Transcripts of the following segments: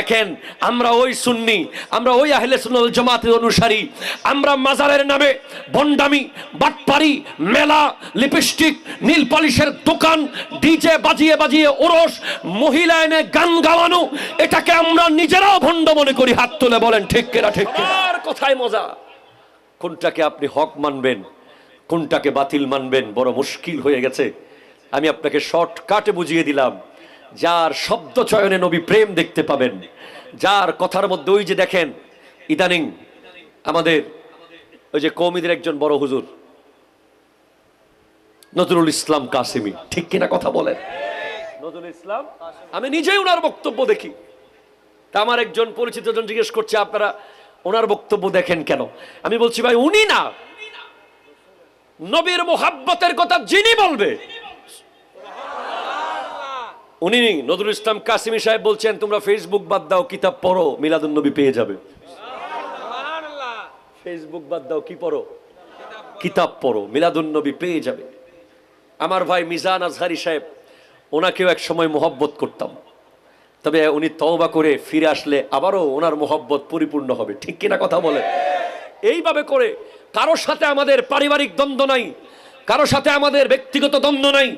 দেখেন আমরা ওই সুন্নি আমরা ওই আহলে সুন্নাল জামাতের অনুসারী আমরা মাজারের নামে বন্ডামি বাটপারি মেলা লিপস্টিক নীল পলিশের দোকান ডিজে বাজিয়ে বাজিয়ে ওরস মহিলা এনে গান গাওয়ানো এটাকে আমরা নিজেরাও ভণ্ড মনে করি হাত তুলে বলেন ঠিক কেনা ঠিক আর কোথায় মজা। কোনটাকে আপনি হক মানবেন কোনটাকে বাতিল মানবেন বড় মুশকিল হয়ে গেছে। আমি আপনাকে শর্টকাটে বুঝিয়ে দিলাম যার শব্দ চয়নে নবী প্রেম দেখতে পাবেন। যার কথার মধ্যে ওই যে দেখেন ইদানিং আমাদের ওই যে কৌমিদের একজন বড় হুজুর নজরুল ইসলাম কাসিমি। ঠিক কিনা কথা বলেন? নজরুল ইসলাম আমি নিজেই ওনার বক্তব্য দেখি। তা আমার একজন পরিচিত জন জিজ্ঞেস করছে আপনারা ওনার বক্তব্য দেখেন কেন? আমি বলছি ভাই উনি না। নবীর মোহাব্বতের কথা যিনি বলবে উনি নজরুল ইসলাম কাসিমি সাহেব বলছেন তোমরা ফেসবুক বাদ দাও কিতাব পড়ো মিলাদুন নবী পেয়ে যাবে। ফেসবুক বাদ দাও কি পড়ো? কিতাব পড়ো মিলাদুন নবী পেয়ে যাবে। আমার ভাই মিজান আজহারি সাহেব ওনাকেও এক সময় মোহব্বত করতাম। তবে উনি তওবা করে ফিরে আসলে আবারও ওনার মোহব্বত পরিপূর্ণ হবে। ঠিক কিনা কথা বলে? এইভাবে করে কারোর সাথে আমাদের পারিবারিক দ্বন্দ্ব নাই কারোর সাথে আমাদের ব্যক্তিগত দ্বন্দ্ব নাই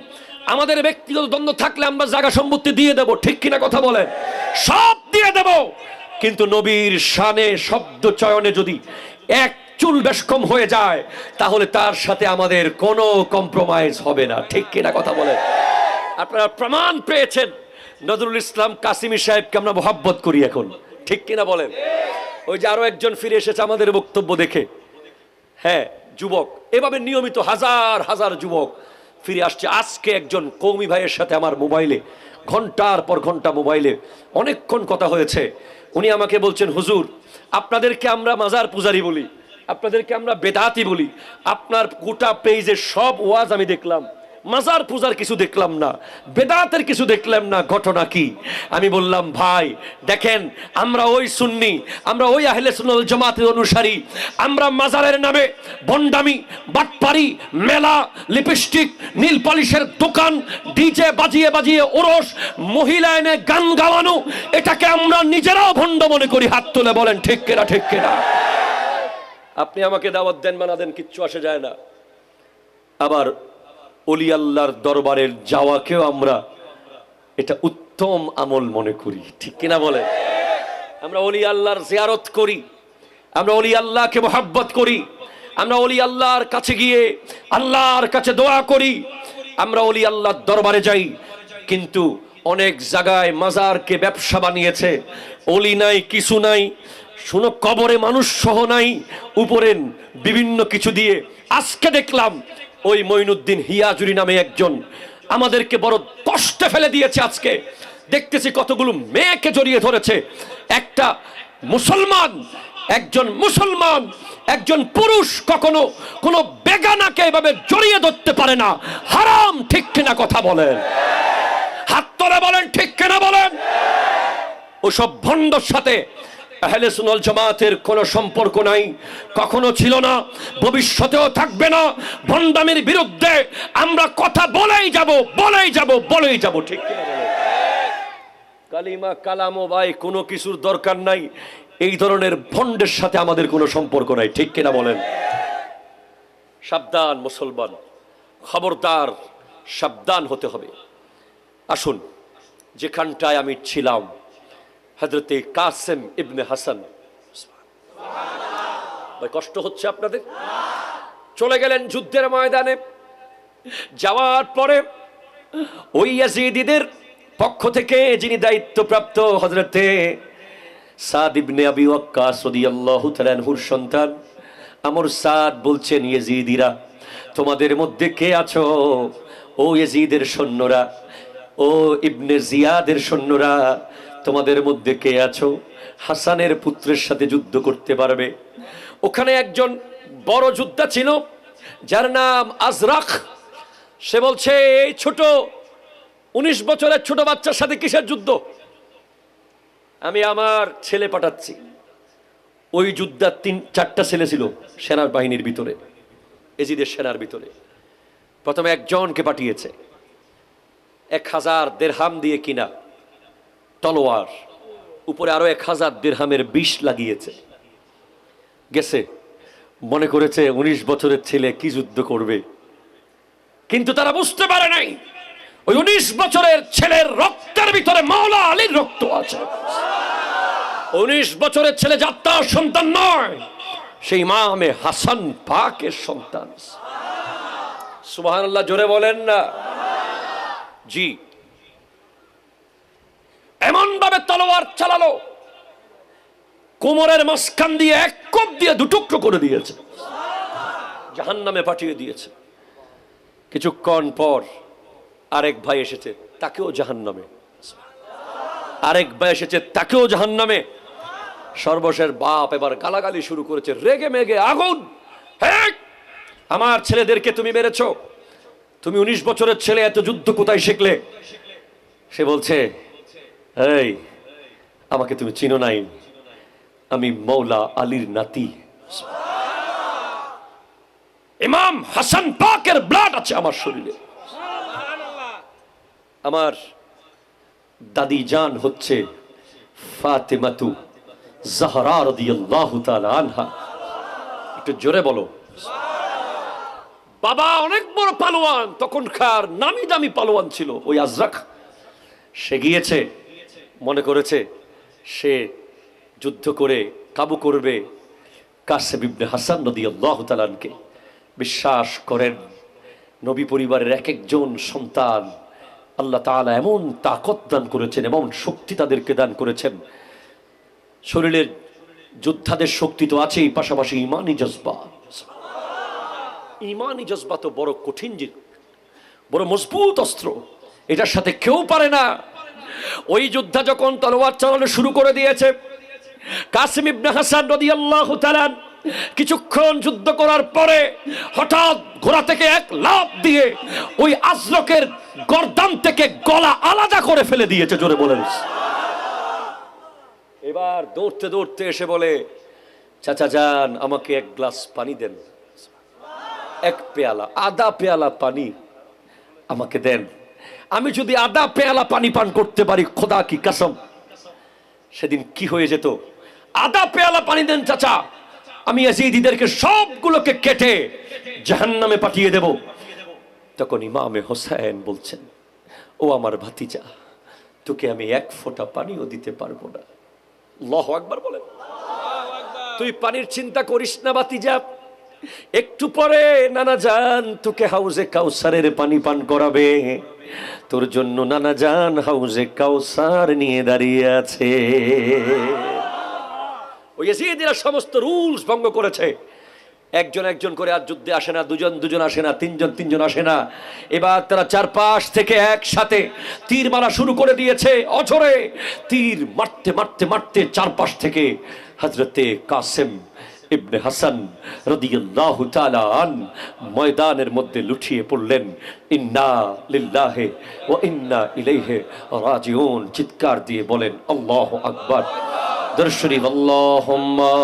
আমাদের ব্যক্তিগত দ্বন্দ্ব থাকলে আমরা জায়গা সম্পত্তি দিয়ে দেব, ঠিক কিনা কথা বলেন সব দিয়ে দেব। কিন্তু নবীর শানে, শব্দ চয়নে যদি এক চুল বেশকম হয়ে যায়, তাহলে তার সাথে আমাদের কোনো কম্প্রোমাইজ হবে না, ঠিক কিনা কথা বলেন আপনারা প্রমাণ পেয়েছেন। নজরুল ইসলাম কাসিমি সাহেবকে আমরা মোহাব্বত করি এখন, ঠিক কিনা বলেন ওই যে আরও একজন ফিরে এসেছে আমাদের বক্তব্য দেখে। হ্যাঁ যুবক। এভাবে নিয়মিত হাজার হাজার যুবক ফিরে আসছে। আজকে একজন কৌমি ভাইয়ের সাথে আমার মোবাইলে, ঘণ্টার পর ঘণ্টা মোবাইলে অনেকক্ষণ কথা হয়েছে। উনি আমাকে বলছেন, হুজুর, আপনাদেরকে আমরা মাজার পূজারি বলি, আপনাদেরকে আমরা বেদাতি বলি, আপনার গোটা পেজে সব ওয়াজ আমি দেখলাম। মাজার পূজার কিছু দেখলাম না, বেদাতের কিছু দেখলাম না, ঘটনা কি? আমি বললাম, ভাই, দেখেন, আমরা ওই সুন্নি, আমরা ওই আহলে সুন্নাল জামাতের অনুসারী, আমরা মাজারের নামে বন্ডামি বাটপারি মেলা, লিপস্টিক, নীল পলিশের দোকান, ডিজে বাজিয়ে বাজিয়ে ওরস, মহিলা এনে গান গাওয়ানো, এটাকে আমরা নিজেরাও ভণ্ড মনে করি। হাত তুলে বলেন, ঠিক কেনা ঠিক কেনা? আপনি আমাকে দাওয়াত দেন, মানা দেন, কিচ্ছু আসে যায় না। আবার অলি আল্লাহর দরবারের যাওয়াকেও আমরা এটা উত্তম আমল মনে করি। ঠিক কিনা বলে? আমরা অলি আল্লাহর জিয়ারত করি, আমরা অলি আল্লাহকে মোহাব্বত করি, আমরা অলি আল্লাহর কাছে গিয়ে আল্লাহর কাছে দোয়া করি, আমরা অলি আল্লাহর দরবারে যাই, কিন্তু অনেক জায়গায় মাজারকে ব্যবসা বানিয়েছে, অলি নাই, কিছু নাই, শুনো, কবরে মানুষ সহ নাই উপরে বিভিন্ন কিছু দিয়ে। আজকে দেখলাম ওই মঈনুদ্দিন হিয়াজুরি নামে একজন আমাদেরকে বড় কষ্টে ফেলে দিয়েছে আজকে। দেখতেছি কতগুলো মেয়েকে জড়িয়ে ধরেছে। একটা মুসলমান, একজন মুসলমান, একজন পুরুষ কখনো কোনো বেগানাকে এভাবে জড়িয়ে ধরতে পারে না। হারাম, ঠিক কিনা কথা বলেন। হাত তোলে বলেন, ঠিক কিনা বলেন। ওসব ভণ্ডর সাথে আহলে সুনল জামাতের কোনো সম্পর্ক নাই, কখনো ছিল না, ভবিষ্যতেও থাকবে না। ভণ্ডামির বিরুদ্ধে আমরা কথা বলেই যাব বলেই যাব বলেই যাব, ঠিক? কালিমা কালামো ভাই, কোনো কিছুর দরকার নাই। এই ধরনের ভণ্ডের সাথে আমাদের কোনো সম্পর্ক নাই, ঠিক কিনা বলেন? সাবধান মুসলমান, খবরদার, সাবধান হতে হবে। আসুন, যেখানটায় আমি ছিলাম হজরতে কাসেম ইবনে হাসান। ভাই, কষ্ট হচ্ছে আপনাদের? চলে গেলেন যুদ্ধের ময়দানে। যাওয়ার পরে ওই ইয়াজিদিদের পক্ষ থেকে যিনি দায়িত্বপ্রাপ্ত হজরতে সাদ ইবনে আবি ওয়াক্কাস রাদিয়াল্লাহু তাআলা আনহুর সন্তান, আমর সাদ বলছেন, ইয়েজিদিরা, তোমাদের মধ্যে কে আছো? ও ইয়েজিদের সৈন্যরা, ও ইবনে জিয়াদের সৈন্যরা তোমাদের মধ্যে কে আছো? হাসানের পুত্রের সাথে যুদ্ধ করতে পারবে। ওখানে একজন বড় যোদ্ধা ছিল, যার নাম আজরাক সে বলছে, এই ছোট, উনিশ বছরের ছোট বাচ্চার সাথে কিসের যুদ্ধ? আমি আমার ছেলে পাঠাচ্ছি। ওই যুদ্ধার তিন, চারটা ছেলে ছিল সেনার বাহিনীর ভিতরে, এজিদের সেনার ভিতরে। প্রথমে একজনকে পাঠিয়েছে, এক হাজার দেড়হাম দিয়ে কিনা। তলোয়ার, উপরে আরও এক হাজার দেড়হামের বিষ লাগিয়েছে। গেছে। মনে করেছে উনিশ বছরের ছেলে কি যুদ্ধ করবে। কিন্তু তারা বুঝতে পারে নাই, ওই উনিশ বছরের ছেলের রক্তের ভিতরে মাওলা আলীর রক্ত আছে। উনিশ বছরের ছেলে যাত্রার সন্তান নয়, সেই ইমামে হাসান পাকের সন্তান। সুবহানাল্লাহ, জোরে বলেন না। জি। এমন ভাবে তলোয়ার চালালো। কোমরের মাঝখান দিয়ে এক কোপ দিয়ে দুটুকরো করে দিয়েছে। জাহান নামে পাঠিয়ে দিয়েছে। কিছুক্ষণ পর আরেক ভাই এসেছে, তাকেও জাহান নামে আরেক ভাই এসেছে, তাকেও জাহান নামে সর্বশেষ বাপ এবার গালাগালি শুরু করেছে, রেগে মেগে, আগুন! আমার ছেলেদেরকে তুমি মেরেছ। তুমি উনিশ বছরের ছেলে, এত যুদ্ধ কোথায় শিখলে? সে বলছে এই, আমাকে তুমি চিনো নাই। আমি মৌলা আলীর নাতি। ইমাম হাসান পাকের ব্লাড আছে আমার শরীরে। আমার দাদি জান হচ্ছে ফাতেমাতু জাহরা রাদিয়াল্লাহু তাআলা আনহা। একটু জোরে বলো। বাবা অনেক বড় পালোয়ান, তখনকার নামি দামি পালোয়ান ছিল, ওই আজরাক। সে গিয়েছে। মনে করেছে, সে যুদ্ধ করে কাবু করবে কাসেম ইবনে হাসান নদী আল্লাহ তালানকে বিশ্বাস করেন, নবী পরিবারের এক একজন সন্তান আল্লাহ তাআলা এমন তাকত দান করেছেন, এমন শক্তি তাদেরকে দান করেছেন। শরীরের যোদ্ধাদের শক্তি তো আছেই, পাশাপাশি ইমানি জজবা। ইমানি জজবা তো বড় কঠিন বড় মজবুত অস্ত্র, এটার সাথে কেউ পারে না। ওই যোদ্ধা যখন তলোয়ার চালানো শুরু করে দিয়েছে, কাসিম ইবনে হাসান কিছুক্ষণ যুদ্ধ করার পরে হঠাৎ ঘোড়া থেকে এক লাফ দিয়ে ওই আজরকের গর্দান থেকে গলা আলাদা করে ফেলে দিয়েছে, জোরে বলেন। এবার দৌড়তে দৌড়তে এসে বলে, চাচা যান, আমাকে এক গ্লাস পানি দেন। এক পেয়ালা, আধা পেয়ালা পানি আমাকে দেন। আমি যদি আধা পেয়ালা পানি পান করতে পারি, খোদা কি কাসম? সেদিন কি হয়ে যেত? আধা পেয়ালা পানি দেন, চাচা। আমি ইয়াজিদিদেরকে সবগুলোকে কেটে জাহান্নামে পাঠিয়ে দেব। তখন ইমামে হোসেন বলছেন, ও আমার ভাতিজা, তোকে আমি এক ফোঁটা পানিও দিতে পারব না। লহ একবার বলেন। তুই পানির চিন্তা করিস না বাতিজা একটু পরে নানা জান তোকে হাউজে কাউসারের পানি পান করাবে। তোর জন্য নানা জান হাউজে কাউসার নিয়ে দাঁড়িয়ে আছে। ওই সমস্ত রুলস ভঙ্গ করেছে। একজন একজন করে আর যুদ্ধে আসে না, দুজন দুজন আসে না, তিনজন তিনজন আসে না। এবার তারা চারপাশ থেকে একসাথে তীর মারা শুরু করে দিয়েছে অঝরে। তীর মারতে মারতে মারতে চারপাশ থেকে হজরতে কাসেম ইবনে হাসান রদিয়াল্লাহু তাআলা আন ময়দানের মধ্যে লুটিয়ে পড়লেন। ইন্না লিল্লাহি ওয়া ইন্না ইলাইহি রাজিউন। চিৎকার দিয়ে বলেন, আল্লাহু আকবার। দর্শরীফ আল্লাহুম্মা